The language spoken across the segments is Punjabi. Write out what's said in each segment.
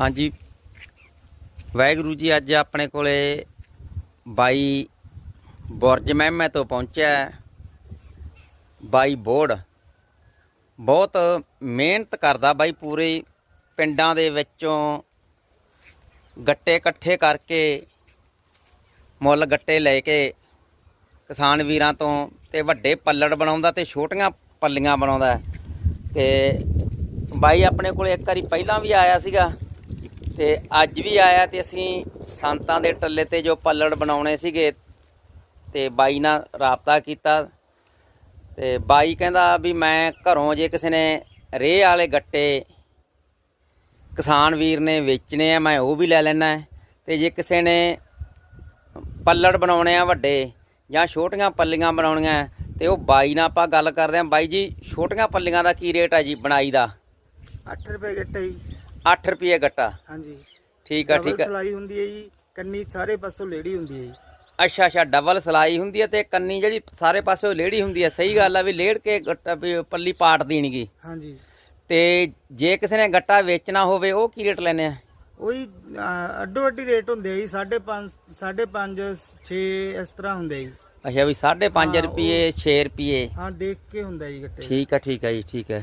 ਹਾਂਜੀ। ਵਾਹਿਗੁਰੂ ਜੀ, ਅੱਜ ਆਪਣੇ ਕੋਲੇ ਬਾਈ ਬੁਰਜ ਮਹਿਮੇ ਤੋਂ ਪਹੁੰਚਿਆ ਬਾਈ ਬੋੜ। ਬਹੁਤ ਮਿਹਨਤ ਕਰਦਾ ਬਾਈ ਪੂਰੇ। ਪਿੰਡਾਂ ਦੇ ਵਿੱਚੋਂ ਗੱਟੇ ਇਕੱਠੇ ਕਰਕੇ, ਮੁੱਲ ਗੱਟੇ ਲੈ ਕੇ ਕਿਸਾਨ ਵੀਰਾਂ ਤੋਂ ਤੇ ਵੱਡੇ ਪੱਲੜ ਬਣਾਉਂਦਾ ਤੇ ਛੋਟੀਆਂ ਪੱਲੀਆਂ ਬਣਾਉਂਦਾ ਹੈ। ਤੇ ਬਾਈ ਆਪਣੇ ਕੋਲੇ ਇੱਕ ਵਾਰੀ ਪਹਿਲਾਂ ਵੀ ਆਇਆ ਸੀਗਾ। ਤੇ ਅੱਜ ਵੀ ਆਇਆ ਤੇ ਅਸੀਂ ਸੰਤਾਂ ਦੇ ਟੱਲੇ ਤੇ ਜੋ ਪੱਲੜ ਬਣਾਉਣੇ ਸੀਗੇ ਤੇ ਬਾਈ ਨਾਲ ਰਾਬਤਾ ਕੀਤਾ ਤੇ ਬਾਈ ਕਹਿੰਦਾ ਵੀ ਮੈਂ ਘਰੋਂ ਜੇ ਕਿਸੇ ਨੇ ਰੇਹ ਵਾਲੇ ਗੱਟੇ ਕਿਸਾਨ ਵੀਰ ਨੇ ਵੇਚਣੇ ਆ ਮੈਂ ਉਹ ਵੀ ਲੈ ਲੈਣਾ ਤੇ ਜੇ ਕਿਸੇ ਨੇ ਪੱਲੜ ਬਣਾਉਣੇ ਆ ਵੱਡੇ ਜਾਂ ਛੋਟੀਆਂ ਪੱਲੀਆਂ ਬਣਾਉਣੀਆਂ ਹੈ, ਤੇ ਉਹ ਬਾਈ ਨਾਲ ਆਪਾਂ ਗੱਲ ਕਰਦੇ ਆਂ ਬਾਈ ਜੀ ਛੋਟੀਆਂ ਪੱਲੀਆਂ ਦਾ ਕੀ ਰੇਟ ਆ ਜੀ ਬਣਾਈ ਦਾ? 8 ਰੁਪਏ ਗੱਟੇ ਜੀ। 8 ਰੁਪਏ ਗੱਟਾ। ਹਾਂਜੀ। ਠੀਕ ਆ ਠੀਕ ਆ। ਸਲਾਈ ਹੁੰਦੀ ਹੈ ਜੀ ਕੰਨੀ ਸਾਰੇ ਪਾਸੋਂ ਲੇਡੀ ਹੁੰਦੀ ਹੈ ਜੀ। ਅੱਛਾ ਅੱਛਾ ਡਬਲ ਸਲਾਈ ਹੁੰਦੀ ਹੈ ਤੇ ਕੰਨੀ ਜਿਹੜੀ ਸਾਰੇ ਪਾਸੇ ਲੇੜੀ ਹੁੰਦੀ ਹੈ ਸਹੀ ਗੱਲ ਆ ਵੀ ਲੇੜ ਕੇ ਗੱਟਾ ਪੱਲੀ ਪਾਟ ਦੇਣਗੀ। ਹਾਂਜੀ। ਤੇ ਜੇ ਕਿਸੇ ਨੇ ਗੱਟਾ ਵੇਚਣਾ ਹੋਵੇ ਉਹ ਕੀ ਰੇਟ ਲੈਣੇ ਆ? ਉਹੀ ਅੱਡੋ ਅੱਡੀ ਰੇਟ ਹੁੰਦੇ ਆ ਜੀ 5.5 5.5 6 ਇਸ ਤਰ੍ਹਾਂ ਹੁੰਦੇ ਜੀ। ਅੱਛਾ ਵੀ 5.5 ਹਾਂ, ਰੁਪਏ 6 ਰੁਪਏ। ਹਾਂ ਦੇਖ ਕੇ ਹੁੰਦਾ ਜੀ ਗੱਟੇ ਠੀਕ ਆ ਠੀਕ ਆ ਜੀ ਠੀਕ ਹੈ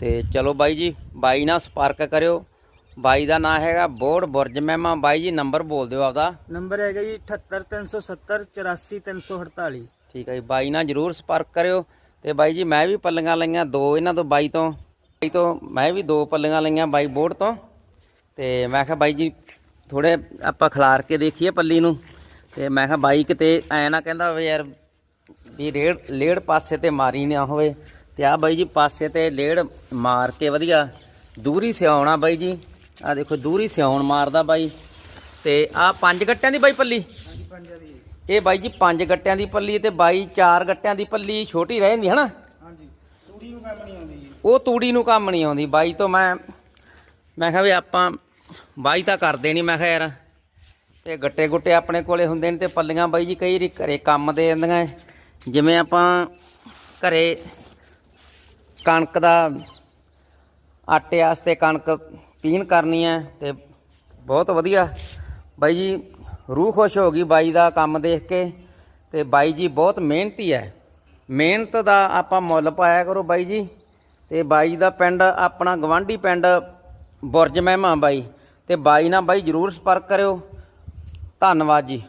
ਤੇ ਚਲੋ ਬਾਈ ਜੀ ਬਾਈ ਨਾਲ ਸੰਪਰਕ ਕਰਿਓ। ਬਾਈ ਦਾ ਨਾਮ ਹੈਗਾ ਬੋੜ ਬੁਰਜ ਮਹਿਮਾ। ਬਾਈ ਜੀ ਨੰਬਰ ਬੋਲ ਦਿਓ ਆਪਦਾ। ਨੰਬਰ ਹੈਗਾ ਜੀ 78370 84348 ਠੀਕ ਹੈ ਜੀ ਬਾਈ ਨਾਲ ਜਰੂਰ ਸੰਪਰਕ ਕਰਿਓ। ਤੇ ਬਾਈ ਜੀ ਮੈਂ ਵੀ ਪੱਲੀਆਂ ਲਈਆਂ ਦੋ ਇਹਨਾਂ ਤੋਂ ਬਾਈ ਤੋਂ। ਬਾਈ ਤੋਂ ਮੈਂ ਵੀ ਦੋ ਪੱਲੀਆਂ ਲਈਆਂ ਬਾਈ ਬੋੜ ਤੋਂ। ਤੇ ਮੈਂ ਕਿਹਾ ਬਾਈ ਜੀ ਥੋੜੇ ਆਪਾਂ ਖਿਲਾਰ ਕੇ ਦੇਖੀਏ ਪੱਲੀ ਨੂੰ। ਤੇ ਮੈਂ ਕਿਹਾ ਬਾਈ ਕਿਤੇ ਐ ਨਾ ਕਹਿੰਦਾ ਯਾਰ ਵੀ ਰੇੜ ਲੇੜ ਪਾਸੇ ਤੇ ਮਾਰੀ ਨਾ ਹੋਵੇ। ਤੇ ਆ ਬਾਈ ਜੀ ਪਾਸੇ ਤੇ ਲੇੜ ਮਾਰ ਕੇ ਵਧੀਆ ਦੂਰੀ ਸਿਆਉਣਾ ਬਾਈ ਜੀ। ਆ ਦੇਖੋ ਦੂਰੀ ਸਿਆਉਣ ਮਾਰਦਾ ਬਾਈ। ਤੇ ਆ ਪੰਜ ਗੱਟਿਆਂ ਦੀ ਬਾਈ ਪੱਲੀ? ਇਹ ਬਾਈ ਜੀ ਪੰਜ ਗੱਟਿਆਂ ਦੀ ਪੱਲੀ ਤੇ ਬਾਈ ਚਾਰ ਗੱਟਿਆਂ ਦੀ ਪੱਲੀ ਛੋਟੀ ਰਹਿ ਜਾਂਦੀ ਹਨਾ? ਹਾਂਜੀ। ਤੂੜੀ ਨੂੰ ਕੰਮ ਨਹੀਂ ਆਉਂਦੀ ਜੀ। ਉਹ ਤੂੜੀ ਨੂੰ ਕੰਮ ਨਹੀਂ ਆਉਂਦੀ। ਬਾਈ ਤੋਂ ਮੈਂ ਮੈਂ ਕਿਹਾ ਵੀ ਆਪਾਂ ਬਾਈ ਤਾਂ ਕਰਦੇ ਨਹੀਂ ਮੈਂ ਕਿਹਾ ਯਾਰ। ਤੇ ਗੱਟੇ ਗੁੱਟੇ ਆਪਣੇ ਕੋਲੇ ਹੁੰਦੇ ਨੇ ਤੇ ਪੱਲੀਆਂ ਬਾਈ ਜੀ ਕਈ ਵਾਰੀ ਘਰੇ ਕੰਮ ਦੇ ਜਾਂਦੀਆਂ ਜਿਵੇਂ ਆਪਾਂ ਘਰੇ ਕਣਕ ਦਾ ਆਟੇ ਵਾਸਤੇ ਕਣਕ ਪੀਣ ਕਰਨੀ ਹੈ ਤੇ ਬਹੁਤ ਵਧੀਆ। ਬਾਈ ਜੀ, ਰੂਹ ਖੁਸ਼ ਹੋ ਗਈ ਬਾਈ ਦਾ ਕੰਮ ਦੇਖ ਕੇ ਤੇ ਬਾਈ ਜੀ ਬਹੁਤ ਮਿਹਨਤੀ ਹੈ। ਮਿਹਨਤ ਦਾ ਆਪਾਂ ਮੁੱਲ ਪਾਇਆ ਕਰੋ ਬਾਈ ਜੀ ਤੇ ਬਾਈ ਦਾ ਪਿੰਡ, ਆਪਣਾ ਗਵਾਂਢੀ ਪਿੰਡ ਬੁਰਜ ਮਹਿਮਾ ਬਾਈ। ਤੇ ਬਾਈ ਨਾਲ ਬਾਈ ਜਰੂਰ ਸੰਪਰਕ ਕਰਿਓ। ਧੰਨਵਾਦ ਜੀ।